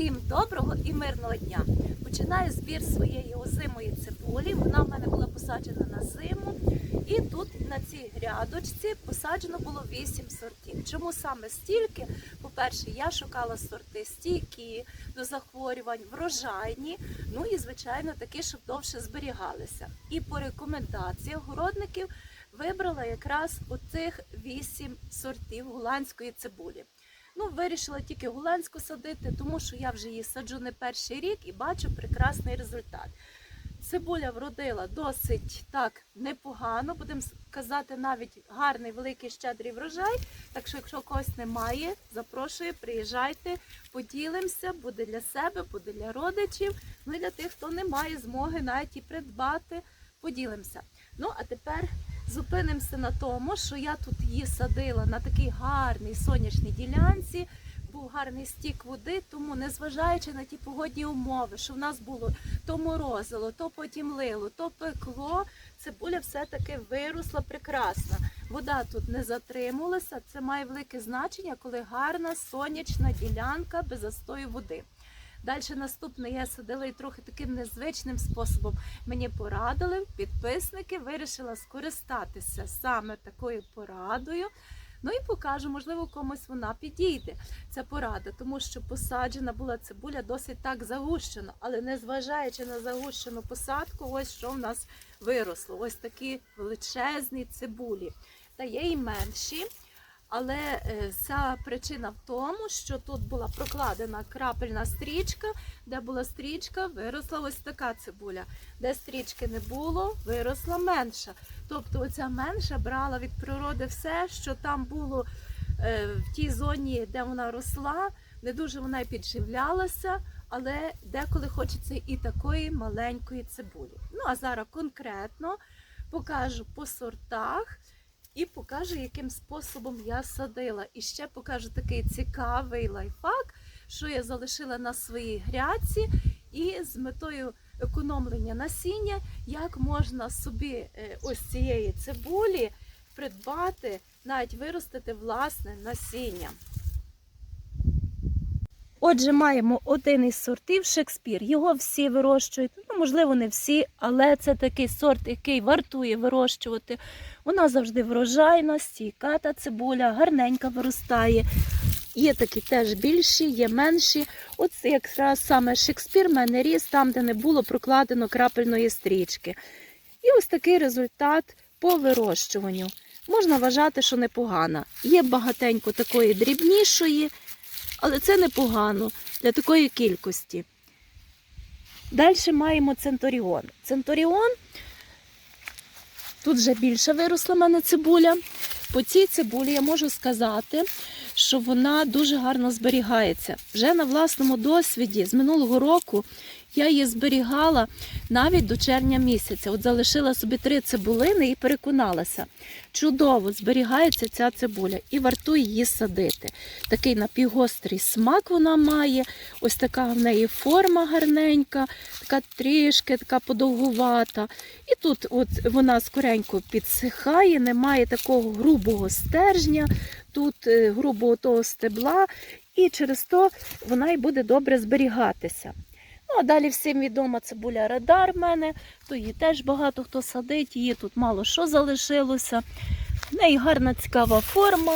Всім доброго і мирного дня! Починаю збір своєї озимої цибулі. Вона в мене була посаджена на зиму. І тут на цій грядочці посаджено було 8 сортів. Чому саме стільки? По-перше, я шукала сорти стійкі до захворювань, врожайні, ну і, звичайно, такі, щоб довше зберігалися. І по рекомендаціях городників вибрала якраз оцих 8 сортів голландської цибулі. Ну, вирішила тільки гулянську садити, тому що я вже її саджу не перший рік і бачу прекрасний результат. Цибуля вродила досить так непогано, будемо казати, навіть гарний, великий, щедрий врожай. Так що, якщо когось немає, запрошую, приїжджайте, поділимося, буде для себе, буде для родичів. Ну і для тих, хто не має змоги навіть і придбати, поділимося. Ну, а тепер зупинимося на тому, що я тут її садила на такій гарній сонячній ділянці. Був гарний стік води, тому незважаючи на ті погодні умови, що в нас було то морозило, то потім лило, то пекло, цибуля все-таки виросла прекрасно. Вода тут не затримувалася. Це має велике значення, коли гарна сонячна ділянка без застою води. Далі наступне я садила і трохи таким незвичним способом. Мені порадили підписники, вирішила скористатися саме такою порадою. Ну і покажу, можливо, комусь вона підійде. Ця порада, тому що посаджена була цибуля досить так загущено, але незважаючи на загущену посадку, ось що в нас виросло. Ось такі величезні цибулі. Та є і менші. Але е, вся причина в тому, що тут була прокладена крапельна стрічка, де була стрічка, виросла ось така цибуля. Де стрічки не було, виросла менша. Тобто оця менша брала від природи все, що там було е, в тій зоні, де вона росла. Не дуже вона й підживлялася, але деколи хочеться і такої маленької цибулі. Ну а зараз конкретно покажу по сортах. І покажу, яким способом я садила. І ще покажу такий цікавий лайфхак, що я залишила на своїй грядці, і з метою економлення насіння, як можна собі е, ось цієї цибулі придбати, навіть виростити власне насіння. Отже, маємо один із сортів Шекспір. Його всі вирощують. Можливо, не всі, але це такий сорт, який вартує вирощувати. Вона завжди врожайна, стійка та цибуля, гарненька виростає. Є такі теж більші, є менші. От якраз саме Шекспір в мене ріс там, де не було прокладено крапельної стрічки. І ось такий результат по вирощуванню. Можна вважати, що непогано. Є багатенько такої дрібнішої, але це непогано для такої кількості. Далі маємо Центуріон. Центуріон Тут вже більше виросла в мене цибуля. По цій цибулі я можу сказати, що вона дуже гарно зберігається. Вже на власному досвіді з минулого року я її зберігала навіть до червня місяця. От залишила собі три цибулини і переконалася. Чудово зберігається ця цибуля і вартує її садити. Такий напівгострий смак вона має, ось така в неї форма гарненька, така трішки така подовгувата. І тут от вона скоренько підсихає, немає такого грубого стержня, тут е, грубого того стебла, і через то вона й буде добре зберігатися. Ну, а далі всім відома цибуля радар в мене, то її теж багато хто садить, її тут мало що залишилося. В неї гарна цікава форма.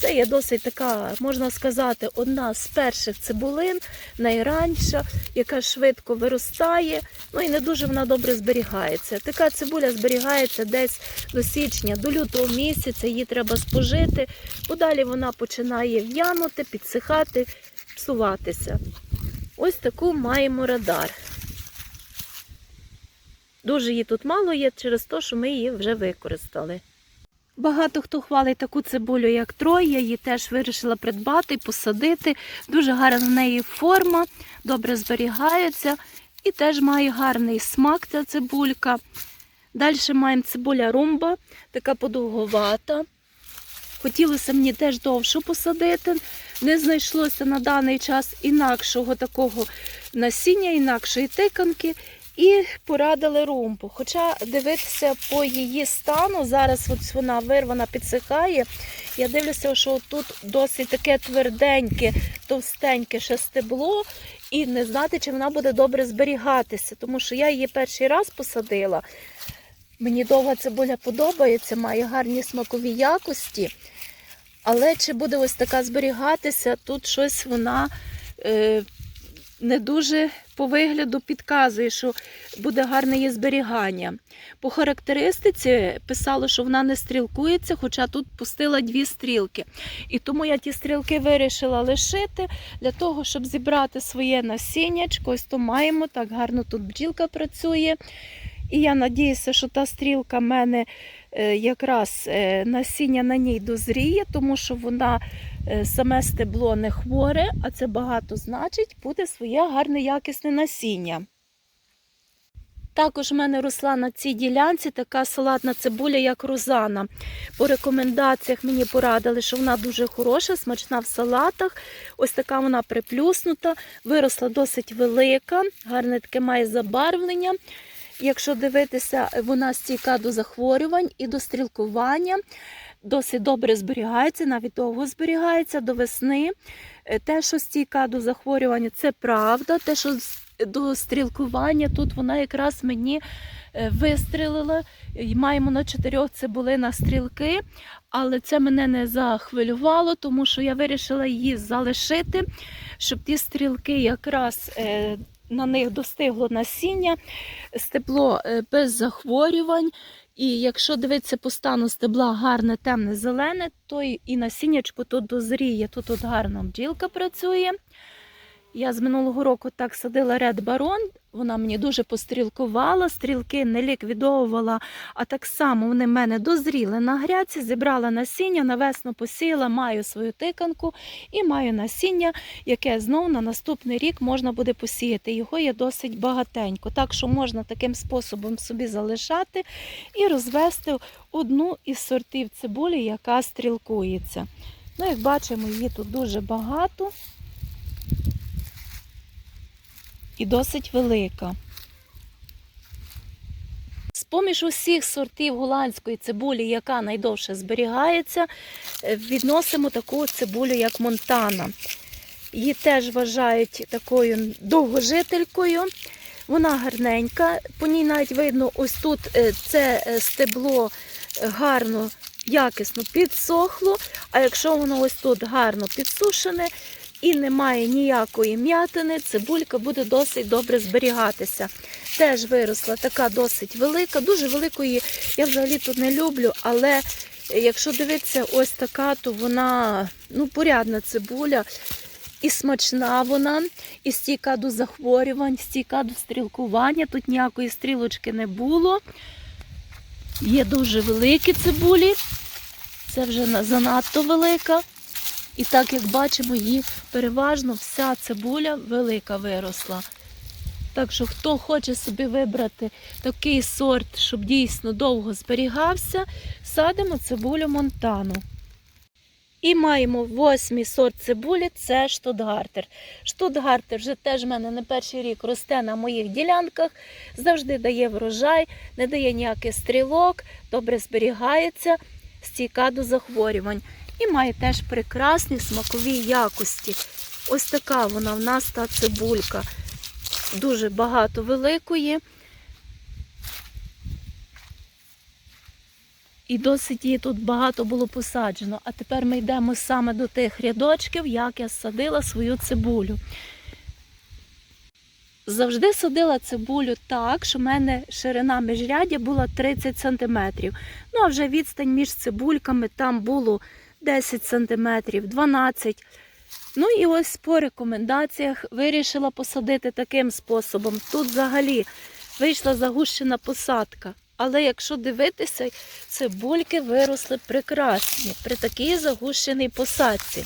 Це є досить така, можна сказати, одна з перших цибулин, найранша, яка швидко виростає, ну і не дуже вона добре зберігається. Така цибуля зберігається десь до січня, до лютого місяця, її треба спожити, бо далі вона починає в'янути, підсихати, псуватися. Ось таку маємо радар. Дуже її тут мало є через те, що ми її вже використали. Багато хто хвалить таку цибулю, як Трой, я її теж вирішила придбати, посадити. Дуже гарна в неї форма, добре зберігається і теж має гарний смак ця цибулька. Далі маємо цибуля румба, така подовговата. Хотілося мені теж довше посадити. Не знайшлося на даний час інакшого такого насіння, інакшої тиканки. І порадили румпу. Хоча дивитися по її стану, зараз ось вона вирвана, підсихає. Я дивлюся, що тут досить таке тверденьке, товстеньке ще стебло, і не знати, чи вона буде добре зберігатися, тому що я її перший раз посадила. Мені довга цибуля подобається, має гарні смакові якості. Але чи буде ось така зберігатися, тут щось вона е, не дуже по вигляду підказує, що буде гарне її зберігання. По характеристиці писало, що вона не стрілкується, хоча тут пустила дві стрілки. І тому я ті стрілки вирішила лишити для того, щоб зібрати своє насіннячко. Ось то маємо, так гарно тут бджілка працює. І я надіюся, що та стрілка в мене е, якраз е, насіння на ній дозріє, тому що вона е, саме стебло не хворе, а це багато значить, буде своє гарне якісне насіння. Також в мене росла на цій ділянці така салатна цибуля, як розана. По рекомендаціях мені порадили, що вона дуже хороша, смачна в салатах. Ось така вона приплюснута, виросла досить велика, гарне таке має забарвлення. Якщо дивитися, вона стійка до захворювань і до стрілкування. Досить добре зберігається, навіть довго зберігається до весни. Е, Те, що стійка до захворювання, це правда. Те, що до стрілкування, тут вона якраз мені е, вистрілила. Маємо на чотирьох цибулинах стрілки, але це мене не захвилювало, тому що я вирішила її залишити, щоб ті стрілки якраз е, на них достигло насіння, стебло е, без захворювань. І якщо дивитися по стану стебла гарне, темне, зелене, то і насіннячко тут дозріє. Тут от гарна бджілка працює. Я з минулого року так садила ред Baron, вона мені дуже пострілкувала, стрілки не ліквідовувала, а так само вони в мене дозріли на гряці, зібрала насіння, навесно посіяла, маю свою тиканку і маю насіння, яке знову на наступний рік можна буде посіяти. Його є досить багатенько, так що можна таким способом собі залишати і розвести одну із сортів цибулі, яка стрілкується. Ну, як бачимо, її тут дуже багато і досить велика. З-поміж усіх сортів голландської цибулі, яка найдовше зберігається, е, відносимо таку цибулю, як Монтана. Її теж вважають такою довгожителькою. Вона гарненька, по ній навіть видно, ось тут е, це е, стебло гарно, якісно підсохло. А якщо воно ось тут гарно підсушене і немає ніякої м'ятини, цибулька буде досить добре зберігатися. Теж виросла така досить велика, дуже великої я взагалі тут не люблю, але якщо дивитися, ось така, то вона ну, порядна цибуля. І смачна вона, і стійка до захворювань, стійка до стрілкування. Тут ніякої стрілочки не було. Є дуже великі цибулі. Це вже занадто велика. І так, як бачимо, її переважно вся цибуля велика виросла. Так що, хто хоче собі вибрати такий сорт, щоб дійсно довго зберігався, садимо цибулю Монтану. І маємо восьмий сорт цибулі це штутгартер. Штутгартер вже теж в мене не перший рік росте на моїх ділянках, завжди дає врожай, не дає ніяких стрілок, добре зберігається, стійка до захворювань. І має теж прекрасні смакові якості. Ось така вона в нас та цибулька. Дуже багато великої. І досить її тут багато було посаджено. А тепер ми йдемо саме до тих рядочків, як я садила свою цибулю. Завжди садила цибулю так, що в мене ширина міжряддя була 30 см. Ну, а вже відстань між цибульками там було 10 см, 12 Ну і ось по рекомендаціях вирішила посадити таким способом. Тут взагалі вийшла загущена посадка. Але якщо дивитися, цибульки виросли прекрасні при такій загущеній посадці.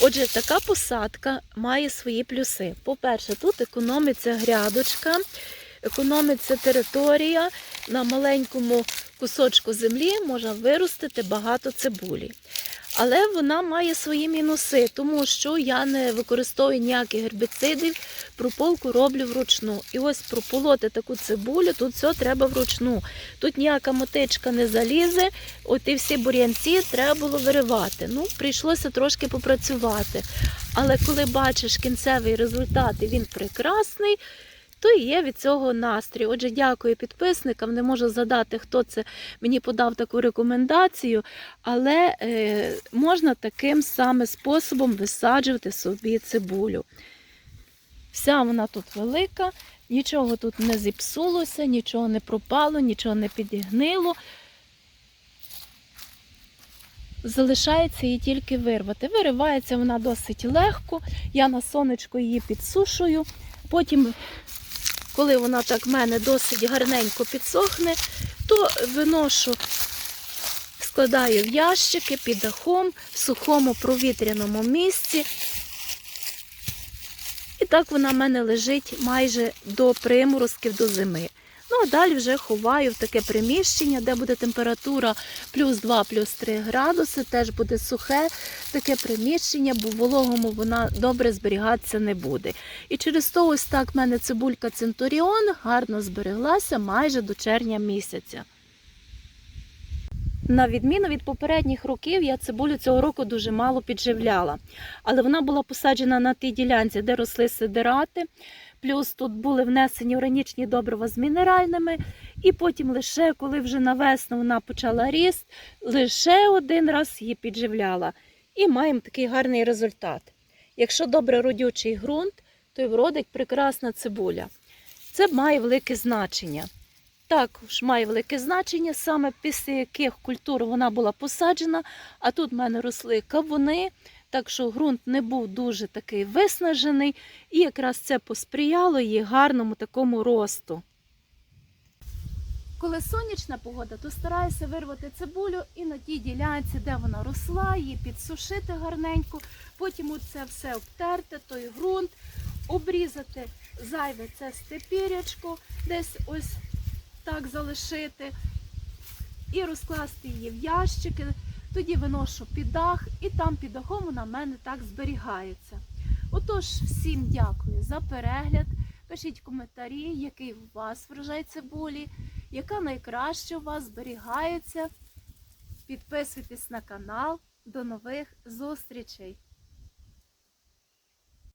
Отже, така посадка має свої плюси. По-перше, тут економиться грядочка, економиться територія. На маленькому кусочку землі можна виростити багато цибулі. Але вона має свої мінуси, тому що я не використовую ніяких гербіцидів, прополку роблю вручну. І ось прополоти таку цибулю, тут все треба вручну. Тут ніяка мотичка не залізе, от і всі бур'янці треба було виривати. Ну, прийшлося трошки попрацювати. Але коли бачиш кінцевий результат, і він прекрасний, то і є від цього настрій. Отже, дякую підписникам. Не можу згадати, хто це мені подав таку рекомендацію, але е, можна таким саме способом висаджувати собі цибулю. Вся вона тут велика, нічого тут не зіпсулося, нічого не пропало, нічого не підігнило. Залишається її тільки вирвати. Виривається вона досить легко. Я на сонечко її підсушую. Потім, коли вона так в мене досить гарненько підсохне, то виношу, складаю в ящики під дахом в сухому провітряному місці. І так вона в мене лежить майже до приморозків до зими. Ну, а далі вже ховаю в таке приміщення, де буде температура плюс 2, плюс 3 градуси. Теж буде сухе таке приміщення, бо вологому вона добре зберігатися не буде. І через то ось так в мене цибулька Центуріон гарно збереглася майже до червня місяця. На відміну від попередніх років, я цибулю цього року дуже мало підживляла. Але вона була посаджена на тій ділянці, де росли сидирати. Плюс тут були внесені органічні добрива з мінеральними. І потім лише коли вже на весну вона почала ріст, лише один раз її підживляла. І маємо такий гарний результат. Якщо добре родючий ґрунт, то й вродить прекрасна цибуля. Це має велике значення. Також має велике значення саме після яких культур вона була посаджена, а тут в мене росли кавуни, так що ґрунт не був дуже такий виснажений, і якраз це посприяло її гарному такому росту. Коли сонячна погода, то стараюся вирвати цибулю і на тій ділянці, де вона росла, її підсушити гарненько, потім це все обтерти, той ґрунт, обрізати зайве це степірячко, десь ось так залишити і розкласти її в ящики. Тоді виношу під дах, і там під дахом вона в мене так зберігається. Отож, всім дякую за перегляд. Пишіть коментарі, який у вас врожай цибулі, яка найкраще у вас зберігається. Підписуйтесь на канал. До нових зустрічей!